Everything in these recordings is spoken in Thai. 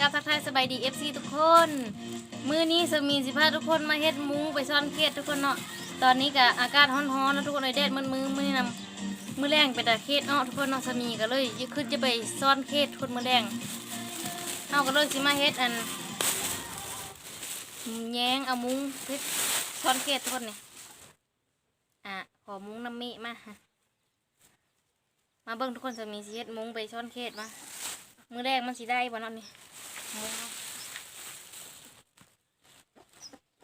กับทักทายสบายดี FC ทุกคน มือนี้สมีสิพาทุกคนมาเฮ็ดมุ้งไปซ่อนเขตทุกคนเนาะ ตอนนี้ก็อากาศร้อนๆแล้วทุกคนเลยแดดมันมือมือนี้นำมือแรงไปแต่เขตเนาะทุกคนเนาะสมีก็เลยขึ้นจะไปซ่อนเขตทุกคนมือแรงเฮาก็เลยสิมาเฮ็ดอันแยงเอามุ้งเฮ็ดซ่อนเขตทุกคนเนี่ยอะขอมุ้งน้ำมิมามาเบิ่งทุกคนจะมีสิเฮ็ดมุ้งไปซ่อนเขตมา มือแรกมันสิได้บ่นาะนี่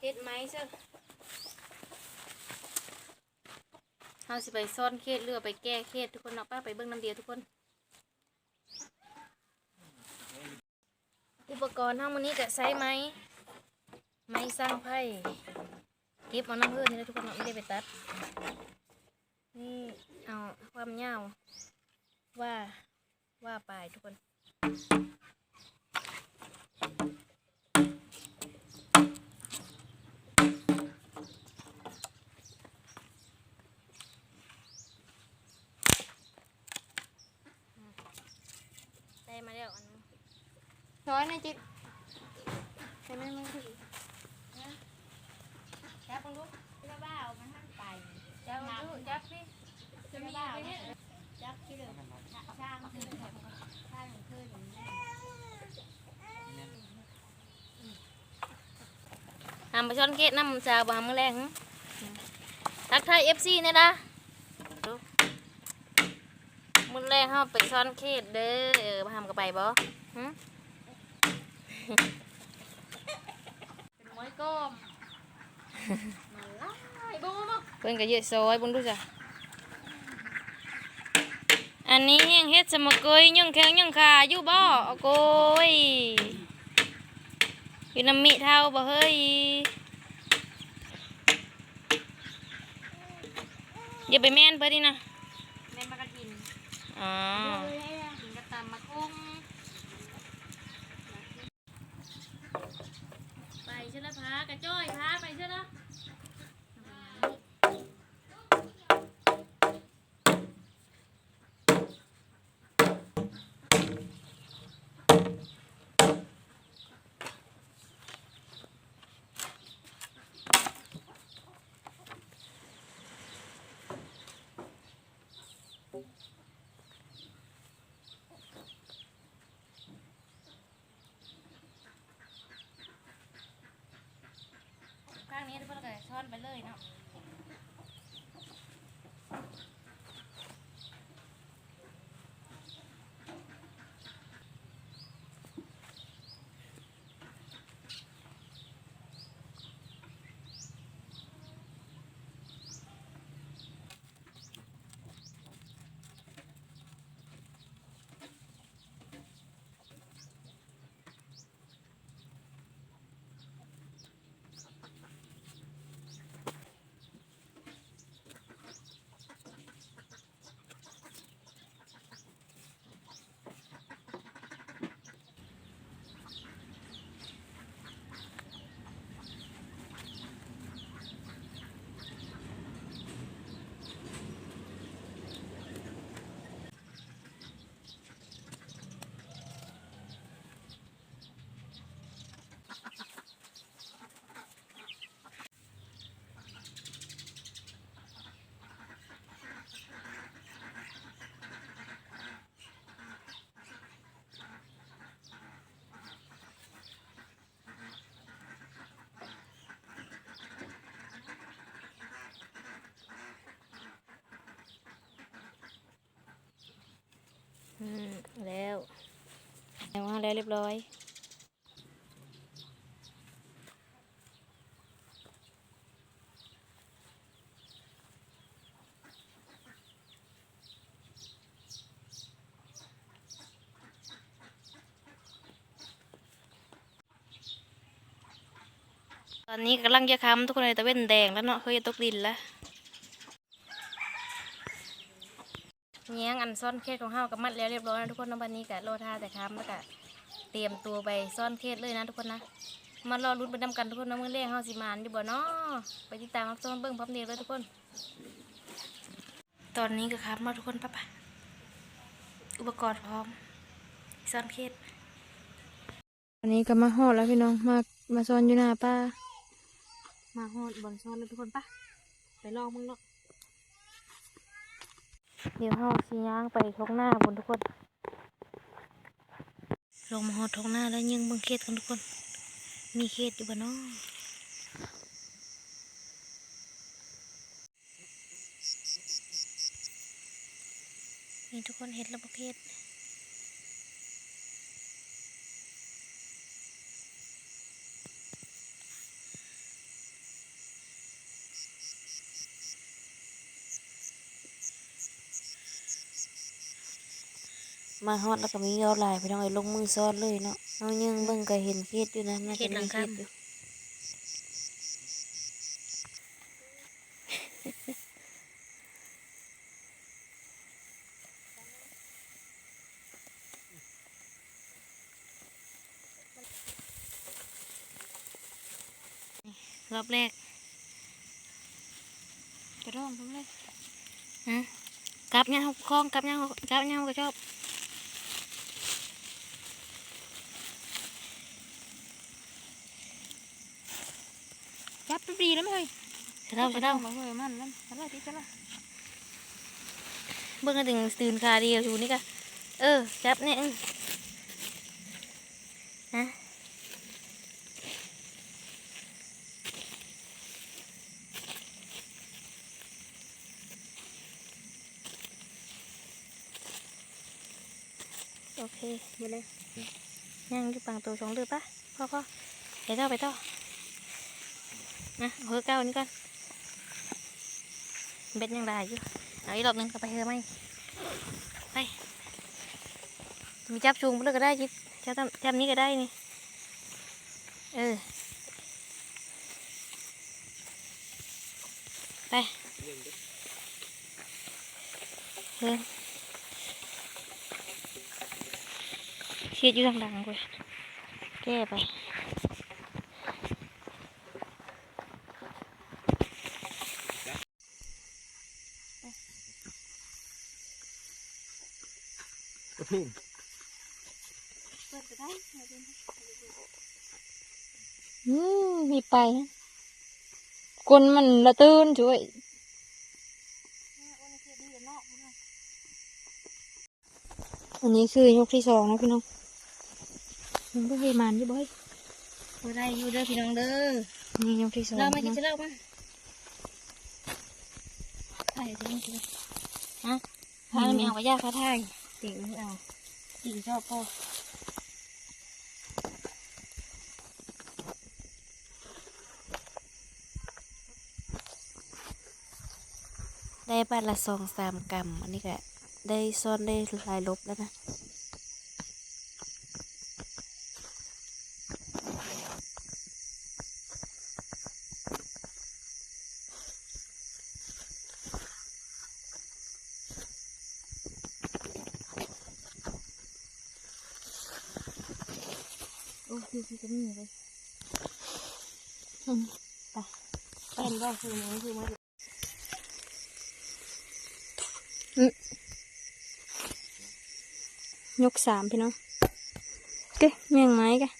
เฮ็ดไหมเจ้าเฮาสิไปซ่อนเขตหรือว่าไปแก้เขตทุกคนเนาะป้าไปเบิ่งน้ำเดียวทุกคน อุปกรณ์เฮามื้อนี้ก็ใช้ไหมไม้สร้างไผ่เก็บเอาน้ำเพื่อนนี่นะทุกคนเนาะไม่ได้ไปตัด นี่เอาความยาวว่าว่าไปทุกคน ได้มาแล้วอันนึงช้อนในจิตใช่ไหมมึงคือจับมึงดูเจ้าบ้ามันท่านไปจับมึงดูจับพี่เจ้าบ้าจับที่เดิมช่างขึ้นช่างขึ้น หามไปช้อนเกตน้ำจาวบหามมือแรงหึทักทายเอฟซีเนี่ยนะดูมือแรงเฮาไปช้อนเขตเด้อเออมาหามกับไปบ่หึเป็นมวยก้มมาไล่บุ้มเพิ่นก็เยอะซอยเบุญดูจ้ะอันนี้ยังเฮ็ดสมกอยยังแข็งยังขาอยู่บ่เอาโกย อยู่น้ำมิเท่าบ่เฮ้ยอย่าไปแม่นเพิ่นดินะแม่มากระดินอ๋อกินกระตำมะกุ้งไปเชื่อละพากระจ้อยพาไปเชื่อละ ข้างนี้ทุกคนก็ช้อน ไปเลยเนาะ อืมแล้วแล้ วว่าแล้วเรียบร้อย ตอนนี้กำลังจะค้ำทุกคนเลยตะเว้นแดงแล้วเนาะเคยจะตกดินแล้ว แง้งอันซ่อนเคสของเฮากับมัดแล้วเรียบร้อยนะทุกคนเนาะวันนี้กะโลท่าแต่ค้ำแล้วกะเตรียมตัวไปซ่อนเคสเลยนะทุกคนนะมารอรุ้นไปนำกันทุกคนเนาะมื้อแรกเฮาสิมานอยู่บ่เนาะไปติดตามรับชมเบิ่งพร้อมเดียวเลยทุกคน ตอนนี้ก็ครับมาทุกคนปะปะอุปกรณ์พร้อมซ่อนเคสวันนี้ก็มาฮอดแล้วพี่น้องมามาซ้อนอยู่หน้าป้ามาฮอดบอนซ้อนแล้วทุกคนปะไปลองมึงเนาะ เดี๋ยวเฮาสิย่างไปท้องหน้าบนทุกคน ลงมาหอดท้องหน้าแล้วยังเบิ่งเขตกันทุกคน มีเขตอยู่บ่เนาะนี่ทุกคนเห็นแล้วบ่เขต มาฮอดแล้วก็มียอดลายไปน้องไอ้ลงมือซ้อนเลยเนาะเอายังเบิ่งก็เห็นเคสอยู่นะน่าจะมีเคสอยู่รอบแรกกระดองทั้งเลยฮะกลับเนี่ยคล้องกลับเนี่ยกลับเนี่ยก็ชอบ จับดีแล้วไหมเฮ้ยเสร็จแล้วเสร็จแล้วมาเฮ้ยมันมันอะไรที่จะละเบิ่งกันถึงตื่นคาเดียวอยู่นี่กะเออจับเนี่ยอื้อฮะโอเคไปเลยยังอยู่ปังตัวสองเดือปะพ่อพ่อไปต่อไปต่อ นะเฮือเก้านี่ก่อนเบ็ดยังได้อยู่เอาอีกรอบหนึงก็ไปเฮือไหมไปมีจับชูงไปเลยก็ได้จิจับจับนี้ก็ได้นี่เออไปเออเชียดอยู่ทางหลังกูแก้ไป เปิดไปได้อืมมีไปนะกลมันละตื่นช่วยอันนี้คือยกที่สองนะพี่น้องมันก็ให้มันอยู่บ่อยบ่ได้อยู่เด้อพี่น้องเด้อนี่ยกที่สองเรามาพี่กินน้องจะเล่ามาใช่จริงจริงพาไม่เอาไปย่าพาไทยจริงไม่เอาจริงชอบพ่อ ได้บ้านละสองสามกรัมอันนี้ก็ได้ซ่อนได้ลายลบแล้วนะโอ้คือคือจะมีเลยอืมเป็นว่าคือมันคือมัน ยกสามพี่น้องเก้เมียงไม้กะ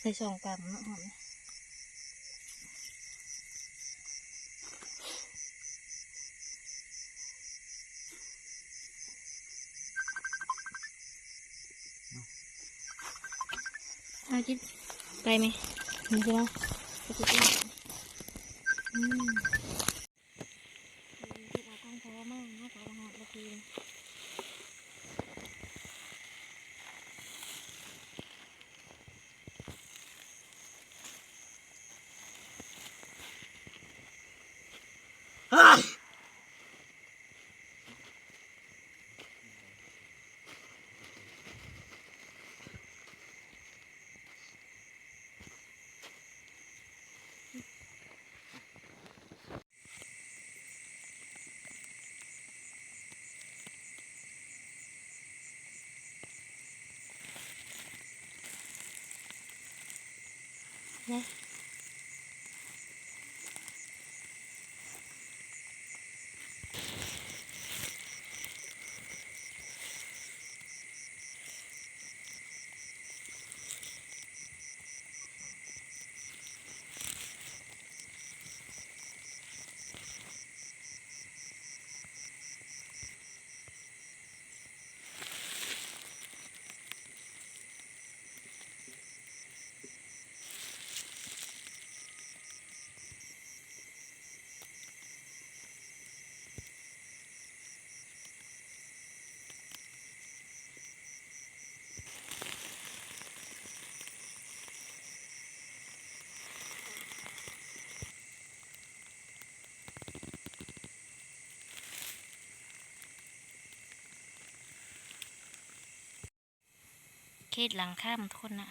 ใส่สองกรัมเนาะหอมเอาจิไปไหมนี่พี่น้องอืมกล้องพอมากนะขอหอดละที เนี่ย เขตหลังข้ามทุกคนนะ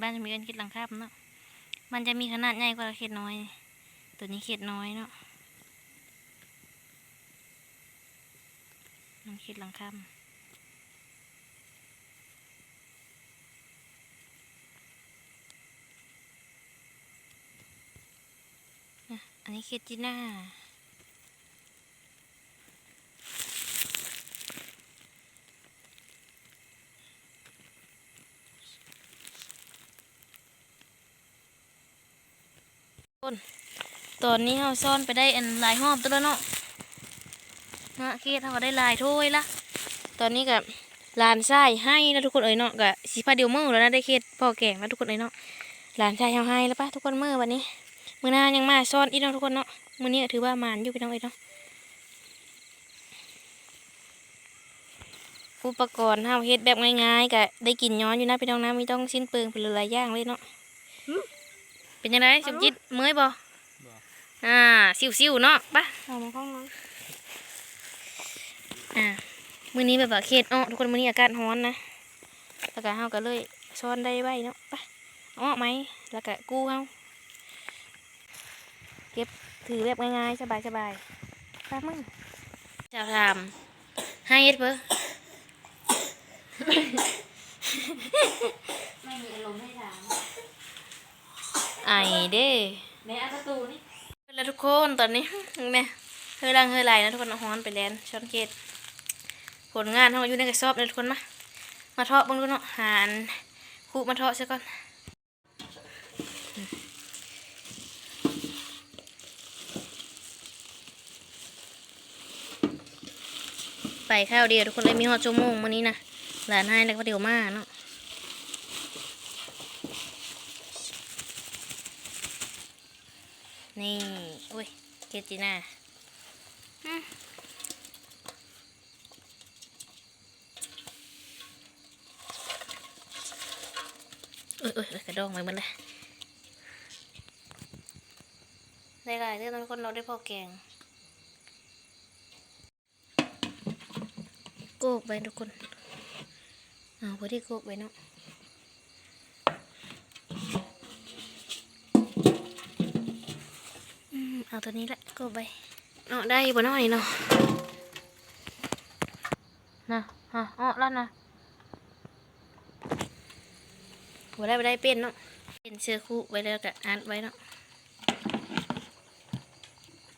บ้านจะมีกันเขตหลังข้ามเนาะมันจะมีขนาดใหญ่กว่าเขตน้อย ตัวนี้เขตน้อยเนาะน้ำเขตหลังข้ามอันนี้เขตจีน่า ตอนนี้เราซ่อนไปได้อันหลายหอบตัวแล้วเนาะนะเคสเราได้ลายถ้วยละ ตอนนี้กับลานชายให้นะทุกคนเอ้ยเนาะกับสีผ้าเดียวมือแล้วนะได้เคสพ่อแก่งนะทุกคนเอ้ยเนาะลานชายเอาให้แล้วปะทุกคนมือวันนี้มือหน้ายังมาซ่อนอีกเนาะทุกคนเนาะมือนี้ถือว่ามานอยู่พี่น้องเอ้ยเนาะอุปกรณ์เฮาเฮ็ดแบบง่ายๆก็ได้กินย้อนอยู่นะพี่น้องนะไม่ต้องสิ้นเปลืองไปหลายอย่างเลยเนาะ เป็นยังไงสมจิตเมื่อยบ่อ่าสิวๆเนาะปะเอามาข้างนั้นอ่ามื้อนี้แบบว่าเขตอ้อทุกคนมื้อนี้อากาศร้อนนะแล้วก็เฮาก็เลยช้อนได้ไว้เนาะปะอ้อไหมแล้วก็กู้เฮาเก็บถือแบบง่ายๆสบายๆป้ามึงเจ้าทำให้เฮ็ดเพิ่ไม่มีอารมณ์ให้ถาม ไอเด้แม่เอาประตูนี่แล้วทุกคนตอนนี้เนี่ยเฮยลังเฮยไหลนะทุกคนเอาฮ้อนไปแลนช้อนเกตผลงานเฮาอยู่ในกระสอบเลยทุกคนมามาเทาะเบางดูเนาะหานคู่มาเทาะซะก่อนไปข้าวเดียวทุกคนเลยมีหอดชั่วโมงมื้อนี้นะหลานให้แล้วก็เดี๋ยวมาเนาะ นี่อุ้ยเกจิน่าอืมเอ้ยเอ้ยเอ้ยกระดองไปหมดเลยได้หลายเรื่องทุกคนเราได้พอแกงโกกไปทุกคนเอาพอที่โกกไปเนาะอืม เอาตัวนี้แหละโกกไปเนาะได้อยู่บนน้อยเนาะนะฮะอ๋อแล้วนะบ่ได้บ่ได้เป็นเนาะเป็นเสื้อคู่ไว้แล้วก็อ่านไว้เนาะ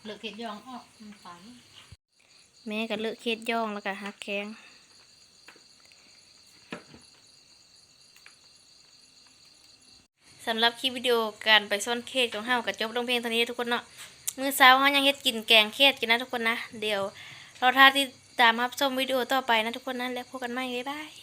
เหลือเกล็ดยองออกมันฝันแม่ก็เลือกเคสย่องแล้วก็หักแข้งสำหรับคลิปวิดีโอการไปซ่อนเคสของเฮากับจบลงเพลงเท่านี้ทุกคนเนาะ มื้อเช้าเขายังเฮ็ดกินแกงเคสกินนะทุกคนนะ เดี๋ยวเราท่าที่ตามรับชมวิดีโอต่อไปนะทุกคนนะแล้วพบกันใหม่บ๊ายบาย